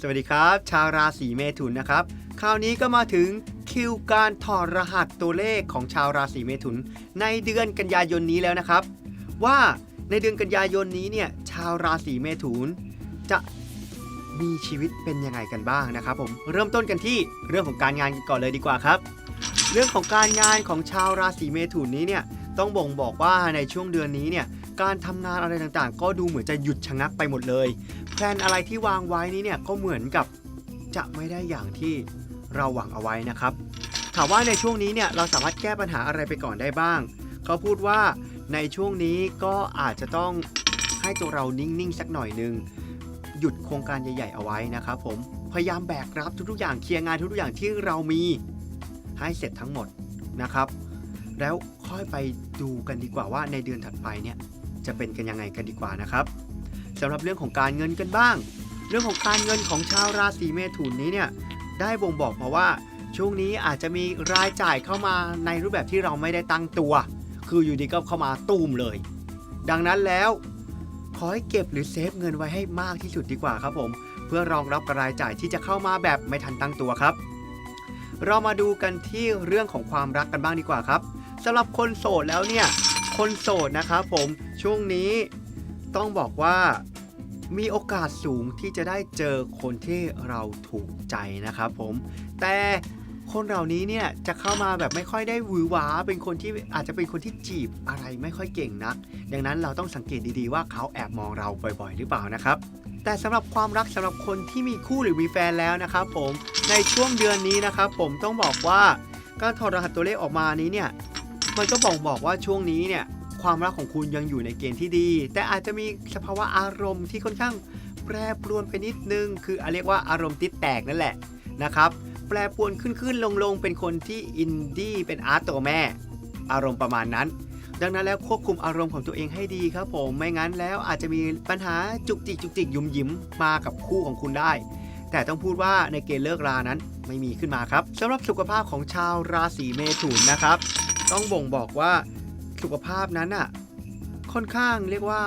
สวัสดีครับ ชาวราศีเมถุนนะครับ คราวนี้ก็มาถึงคิวการถอดรหัสตัวเลขของชาวราศีเมถุน ในเดือนกันยายนนี้แล้วนะครับ ว่าในเดือนกันยายนนี้เนี่ยชาวราศีเมถุน จะมีชีวิตเป็นยังไงกันบ้างนะครับ ผมเริ่มต้นกันที่เรื่องของการงานกันก่อนเลยดีกว่าครับ เรื่องของการงานของชาวราศีเมถุนนี้เนี่ยต้องบ่งบอกว่าในช่วงเดือนนี้เนี่ย การทำงานอะไรต่างๆ ก็ดูเหมือนจะหยุดชะงักไปหมดเลย แพลนอะไรที่วางไว้นี้เนี่ยก็เหมือนกับจะไม่ได้อย่างที่เราหวังเอาไว้นะครับ ถามว่าในช่วงนี้เนี่ยเราสามารถแก้ปัญหาอะไรไปก่อนได้บ้าง เขาพูดว่าในช่วงนี้ก็อาจจะต้องให้ตัวเรานิ่งๆสักหน่อยหนึ่งหยุดโครงการใหญ่ๆเอาไว้นะครับผมพยายามแบกรับทุกๆอย่างเคลียร์งานทุกๆอย่างที่เรามีให้เสร็จทั้งหมดนะครับ แล้วค่อยไปดูกันดีกว่าว่าในเดือนถัดไปเนี่ย จะเป็นกันยังไงกันดีกว่านะครับสำหรับเรื่องของการเงินกันบ้าง เรื่องของการเงินของชาวราศีเมถุนนี้เนี่ยได้บ่งบอกมาว่าช่วงนี้อาจจะมีรายจ่ายเข้ามาในรูปแบบที่เราไม่ได้ตั้งตัว คืออยู่ดีก็เข้ามาตูมเลย ดังนั้นแล้วขอให้เก็บหรือเซฟเงินไว้ให้มากที่สุดดีกว่าครับผม เพื่อรองรับกับรายจ่ายที่จะเข้ามาแบบไม่ทันตั้งตัวครับ เรามาดูกันที่เรื่องของความรักกันบ้างดีกว่าครับสำหรับคนโสดแล้วเนี่ย คนโสดนะครับผมช่วงนี้ต้องบอกว่ามีโอกาสสูงที่จะได้เจอคนที่เราถูกใจนะครับผม แต่คนเหล่านี้เนี่ยจะเข้ามาแบบไม่ค่อยได้หวือหวาเป็นคนที่อาจจะเป็นคนที่จีบอะไรไม่ค่อยเก่งนัก ดังนั้นเราต้องสังเกตดีๆว่าเขาแอบมองเราบ่อยๆ หรือเปล่านะครับ แต่สำหรับความรักสำหรับคนที่มีคู่หรือมีแฟนแล้วนะครับผมในช่วงเดือนนี้นะครับผมต้องบอกว่าการถอดรหัสตัวเลขออกมานี้เนี่ย มันก็บ่งบอกว่าช่วงนี้เนี่ยความรักของคุณยังอยู่ในเกณฑ์ที่ดี แต่อาจจะมีสภาวะอารมณ์ที่ค่อนข้างแปรปรวนไปนิดนึง คือเรียกว่าอารมณ์ติดแตกนั่นแหละนะครับ แปรปรวนขึ้นขึ้นลงลงเป็นคนที่อินดี้เป็นอาร์ตตัวแม่ อารมณ์ประมาณนั้น ดังนั้นแล้วควบคุมอารมณ์ของตัวเองให้ดีครับผม ไม่งั้นแล้วอาจจะมีปัญหาจุกจิกจุกจิกยุมยิ้มมากับคู่ของคุณได้ แต่ต้องพูดว่าในเกณฑ์เลิกรานั้นไม่มีขึ้นมาครับสำหรับสุขภาพของชาวราศีเมถุนนะครับ ต้องบ่งบอกว่าสุขภาพนั้นอะค่อนข้างเรียกว่า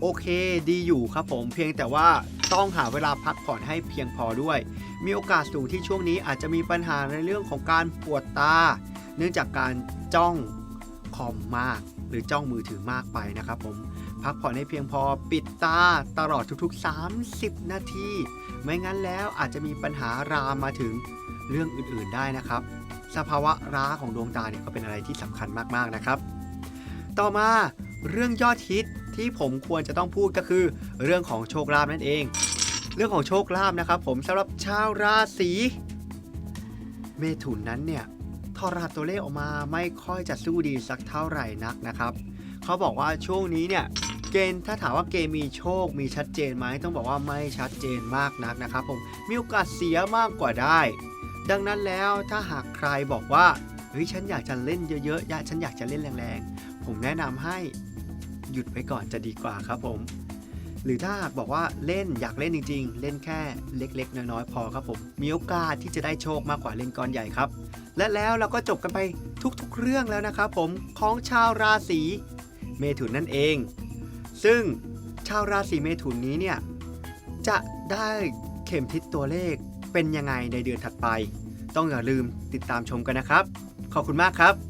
โอเคดีอยู่ครับผมเพียงแต่ว่าต้องหาเวลาพักผ่อนให้เพียงพอด้วย มีโอกาสสูงที่ช่วงนี้อาจจะมีปัญหาในเรื่องของการปวดตา เนื่องจากการจ้องคอมมาก หรือจ้องมือถือมากไปนะครับผมพักผ่อนให้เพียงพอปิดตาตลอดทุกๆ 30 นาที ไม่งั้นแล้วอาจจะมีปัญหารามมาถึง เรื่องอื่นๆได้นะครับ สภาวะร้าของดวงตาเนี่ยก็เป็นอะไรที่สำคัญมากๆนะครับ ต่อมาเรื่องยอดฮิตที่ผมควรจะต้องพูดก็คือ เรื่องของโชคลาภนั่นเอง เรื่องของโชคลาภนะครับ ผมสำหรับชาวราศีเมถุนนั้นเนี่ยทอรหัสตัวเลขออกมาไม่ค่อยจะสู้ดีสักเท่าไหร่นักนะครับเขาบอกว่าช่วงนี้เนี่ยเกณฑ์ถ้าถามว่าเกณฑ์มีโชคมีชัดเจนไหมต้องบอกว่าไม่ชัดเจนมากนักนะครับผมมีโอกาสเสียมากกว่าได้ ดังนั้นแล้วถ้าหากใครบอกว่าเฮ้ยฉันอยากจะเล่นเยอะๆยาฉันอยากจะเล่นแรงๆ ผมแนะนำให้หยุดไว้ก่อนจะดีกว่าครับผม หรือถ้าหากบอกว่าเล่นอยากเล่นจริง ๆ เล่นแค่เล็กๆ น้อยๆพอครับผม มีโอกาสที่จะได้โชคมากกว่าเล่นก้อนใหญ่ครับ และแล้วเราก็จบกันไปทุกๆ เรื่องแล้วนะครับผมของชาวราศีเมถุนนั่นเอง ซึ่งชาวราศีเมถุนนี้เนี่ยจะได้เข็มทิศตัวเลข เป็นยังไงในเดือนถัดไป ต้องอย่าลืมติดตามชมกันนะครับ ขอบคุณมากครับ